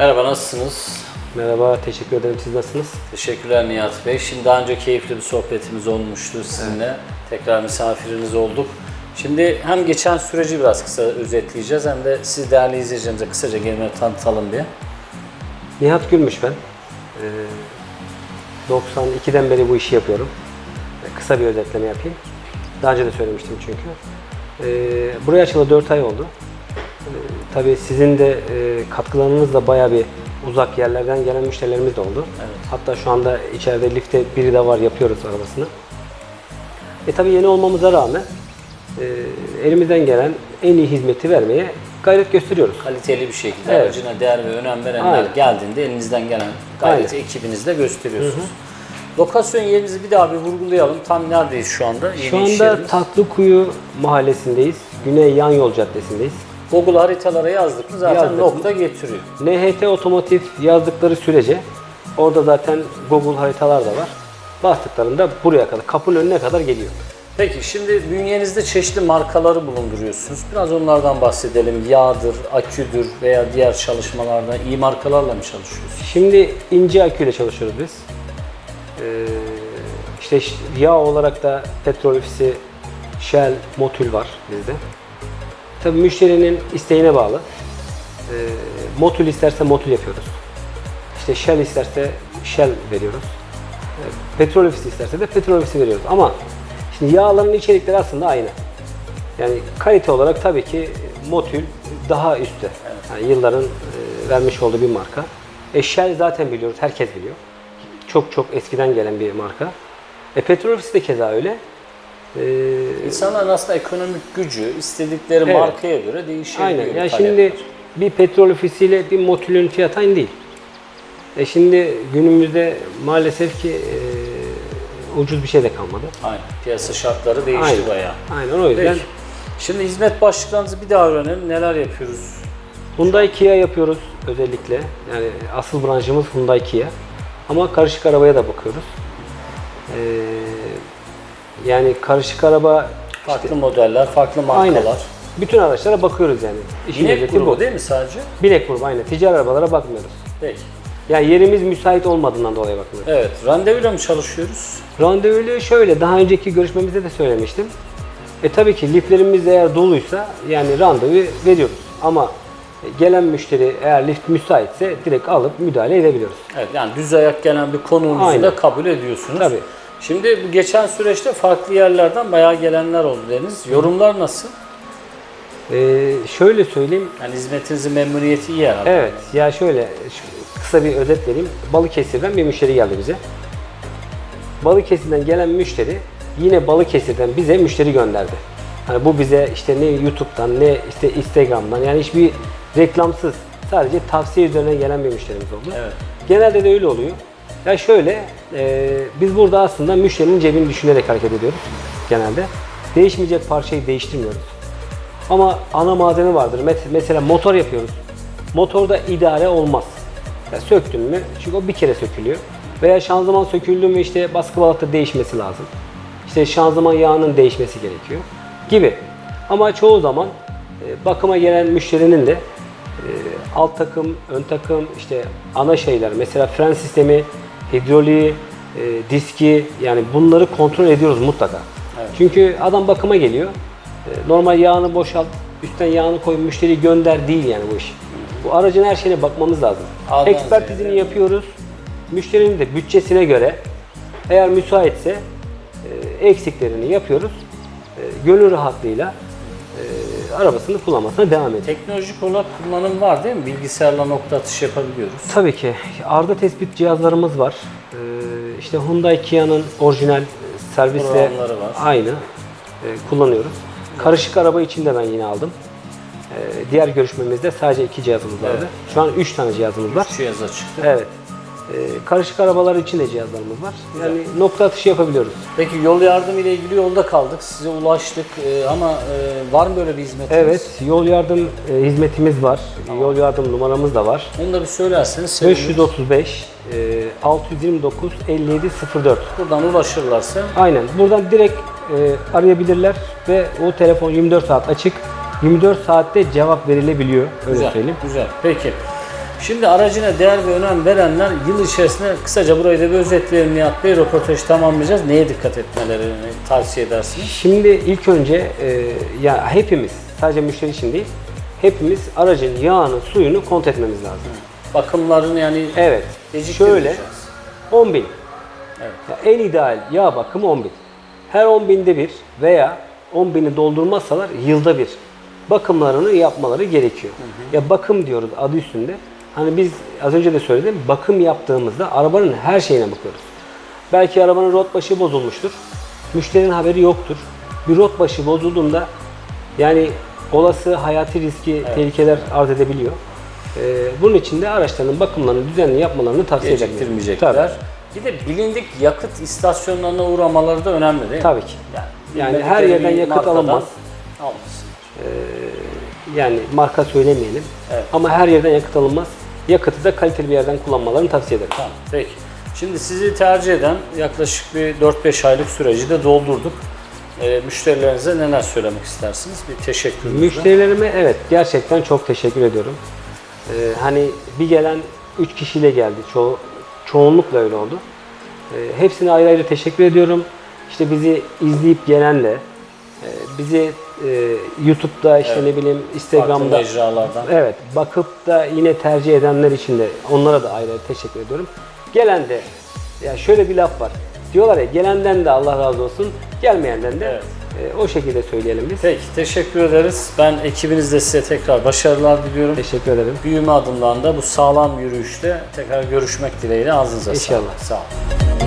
nasılsınız? Merhaba, teşekkür ederim. Siz nasılsınız? Teşekkürler Nihat Bey. Şimdi daha önce keyifli bir sohbetimiz olmuştu sizinle. Tekrar misafiriniz olduk. Şimdi hem geçen süreci biraz kısa özetleyeceğiz hem de siz değerli izleyicilerimize kısaca kendini tanıtalım bir. Nihat Gülmüş ben. Ee, 92'den beri bu işi yapıyorum. Ee, Kısa bir özetleme yapayım. Daha önce de söylemiştim çünkü. Ee, buraya açılı 4 ay oldu. Tabii sizin de e, katkılarınızla bayağı bir uzak yerlerden gelen müşterilerimiz de oldu. Hatta şu anda içeride lifte biri de var yapıyoruz arabasını. E tabii yeni olmamıza rağmen e, elimizden gelen en iyi hizmeti vermeye gayret gösteriyoruz. Kaliteli bir şekilde Evet. aracına değer ve önem verenler Aynen. geldiğinde elinizden gelen gayreti ekibinizde gösteriyorsunuz. Lokasyon yerinizi bir daha bir vurgulayalım. Tam neredeyiz şu anda? Yeni Şu anda. Tatlıkuyu mahallesindeyiz. Güney Yan Yol Caddesi'ndeyiz. Google haritalara yazdık mı zaten Yazdık mı? nokta getiriyor. NHT Otomotiv yazdıkları sürece orada zaten Google haritalar da var. Bastıklarında buraya kadar, kapının önüne kadar geliyor. Peki şimdi bünyenizde çeşitli markaları bulunduruyorsunuz. Biraz onlardan bahsedelim. Yağdır, aküdür veya diğer çalışmalarda iyi markalarla mı çalışıyorsunuz? Şimdi ince aküyle çalışıyoruz biz. Ee, işte yağ olarak da petrol ofisi Shell, Motul var bizde. Tabii müşterinin isteğine bağlı. Ee, Motul isterse Motul yapıyoruz. İşte Shell isterse Shell veriyoruz. Ee, petrol ofisi isterse de petrol ofisi veriyoruz. Ama şimdi yağların içerikleri aslında aynı. Yani kalite olarak tabii ki Motul daha üstte. Yani yılların e, vermiş olduğu bir marka. E Shell zaten biliyoruz, herkes biliyor. Çok çok eskiden gelen bir marka. E petrol ofisi de keza öyle. E, İnsanların aslında ekonomik gücü istedikleri Evet. markaya göre değişebiliyor. aynen. Ya talepler. şimdi bir petrol ofisiyle bir Motul'ün fiyatı aynı değil. E şimdi günümüzde maalesef ki e, ucuz bir şey de kalmadı. Aynen. Piyasa şartları değişti Aynen. bayağı. Aynen o yüzden Peki. Şimdi hizmet başlıklarınızı bir daha öğrenelim. Neler yapıyoruz? Hyundai Kia yapıyoruz özellikle. Yani asıl branşımız Hyundai Kia. Ama karışık arabaya da bakıyoruz. Ee, yani karışık araba Farklı modeller, farklı markalar. aynen. Bütün araçlara bakıyoruz yani. İşin Binek özeti grubu bu. değil mi sadece? Binek grubu aynen. Ticari arabalara bakmıyoruz. Peki. Yani yerimiz müsait olmadığından dolayı bakmıyoruz. Evet. Randevuyla mı çalışıyoruz? Randevulu şöyle, daha önceki görüşmemizde de söylemiştim. E tabii ki liflerimiz eğer doluysa yani randevu veriyoruz. Ama gelen müşteri eğer lift müsaitse direkt alıp müdahale edebiliyoruz. Evet. Yani düz ayak gelen bir konuğunuzu Aynen. da kabul ediyorsunuz. Tabii. Şimdi bu geçen süreçte farklı yerlerden bayağı gelenler oldu Deniz. Yorumlar nasıl? Ee, şöyle söyleyeyim. Yani hizmetinizin memnuniyeti iyi herhalde. Evet, ya şöyle kısa bir özet vereyim. Balıkesir'den bir müşteri geldi bize. Balıkesir'den gelen müşteri yine Balıkesir'den bize müşteri gönderdi. Hani bu bize işte ne YouTube'dan ne işte Instagram'dan yani hiçbir reklamsız sadece tavsiye üzerine gelen bir müşterimiz oldu. Evet. Genelde de öyle oluyor. Ya şöyle, e, biz burada aslında müşterinin cebini düşünerek hareket ediyoruz genelde. Değişmeyecek parçayı değiştirmiyoruz. Ama ana malzeme vardır. Mesela motor yapıyoruz. Motorda idare olmaz. Ya söktün mü? Çünkü o bir kere sökülüyor. Veya şanzıman söküldü mü işte baskı balıkta değişmesi lazım. İşte şanzıman yağının değişmesi gerekiyor gibi. Ama çoğu zaman e, bakıma gelen müşterinin de e, alt takım, ön takım, işte ana şeyler mesela fren sistemi, hidroliği, e, diski yani bunları kontrol ediyoruz mutlaka. Çünkü adam bakıma geliyor. e, Normal yağını boşalt, üstten yağını koy, müşteri gönder değil yani bu iş. Bu aracın her şeyine bakmamız lazım. A'dan Ekspertizini yapıyoruz. Müşterinin de bütçesine göre eğer müsaitse e, eksiklerini yapıyoruz. E, Gönül rahatlığıyla arabasını kullanmasına devam ediyor. Teknolojik olarak kullanım var değil mi? Bilgisayarla nokta atış yapabiliyoruz. Tabii ki. Arıza tespit cihazlarımız var. Ee, işte Hyundai Kia'nın orijinal e, servisle aynı e, kullanıyoruz. Karışık araba için de ben yine aldım. Ee, diğer görüşmemizde sadece iki cihazımız vardı. Şu an üç tane cihazımız var. Şu yaza çıktı. Evet. Ee, karışık arabalar için de cihazlarımız var. Yani nokta atışı yapabiliyoruz. Peki yol yardımı ile ilgili yolda kaldık. Size ulaştık Ee, ama e, var mı böyle bir hizmetiniz? Evet, yol yardım e, hizmetimiz var. Yol yardım numaramız da var. Onu da bir söylerseniz seviniriz. 535 e, 629 57 04. Buradan ulaşırlarsa Aynen. Buradan direkt e, arayabilirler ve o telefon 24 saat açık. 24 saatte cevap verilebiliyor. Öyle güzel. söyleyeyim. Güzel. Peki. Şimdi aracına değer ve önem verenler yıl içerisinde kısaca burayı da bir özetleyelim Nihat Bey. Röportajı tamamlayacağız. Neye dikkat etmelerini tavsiye edersiniz? Şimdi ilk önce e, ya hepimiz sadece müşteri için değil hepimiz aracın yağını suyunu kontrol etmemiz lazım. Bakımlarını yani Evet. geciktirmeyeceğiz. Şöyle 10 bin. Evet. Ya en ideal yağ bakımı 10 bin. Her 10 binde bir veya 10 bini doldurmazsalar yılda bir bakımlarını yapmaları gerekiyor. Ya bakım diyoruz adı üstünde. Hani biz az önce de söyledim bakım yaptığımızda arabanın her şeyine bakıyoruz. Belki arabanın rot başı bozulmuştur. Müşterinin haberi yoktur. Bir rot başı bozulduğunda yani olası hayati riski, tehlikeler arz edebiliyor. Ee, bunun için de araçların bakımlarını düzenli yapmalarını tavsiye. Tabii. Bir de bilindik yakıt istasyonlarına uğramaları da önemli değil mi? Tabii ki. Yani, Yani her yerden yakıt alınmaz. Almasın. Yani marka söylemeyelim. Evet. Ama her yerden yakıt alınmaz. Yakıtı da kaliteli bir yerden kullanmalarını tavsiye ederim. Tamam, peki. Şimdi sizi tercih eden yaklaşık bir 4-5 aylık süreci de doldurduk. Ee, müşterilerinize neler söylemek istersiniz? Bir teşekkür Müşterilerime evet gerçekten çok teşekkür ediyorum. Ee, hani bir gelen 3 kişiyle geldi. Ço çoğunlukla öyle oldu. Ee, hepsine ayrı ayrı teşekkür ediyorum. İşte bizi izleyip gelenle, e, bizi e, YouTube'da işte Evet. ne bileyim Instagram'da mecralardan. Evet, bakıp da yine tercih edenler için de onlara da ayrı teşekkür ediyorum. Gelen de, ya şöyle bir laf var. Diyorlar ya gelenden de Allah razı olsun, gelmeyenden de Evet. e, o şekilde söyleyelim biz. Peki, teşekkür ederiz. Ben ekibinizde size tekrar başarılar diliyorum. Teşekkür ederim. Büyüme adımlarında bu sağlam yürüyüşte tekrar görüşmek dileğiyle ağzınıza İnşallah. sağlık. Sağ olun.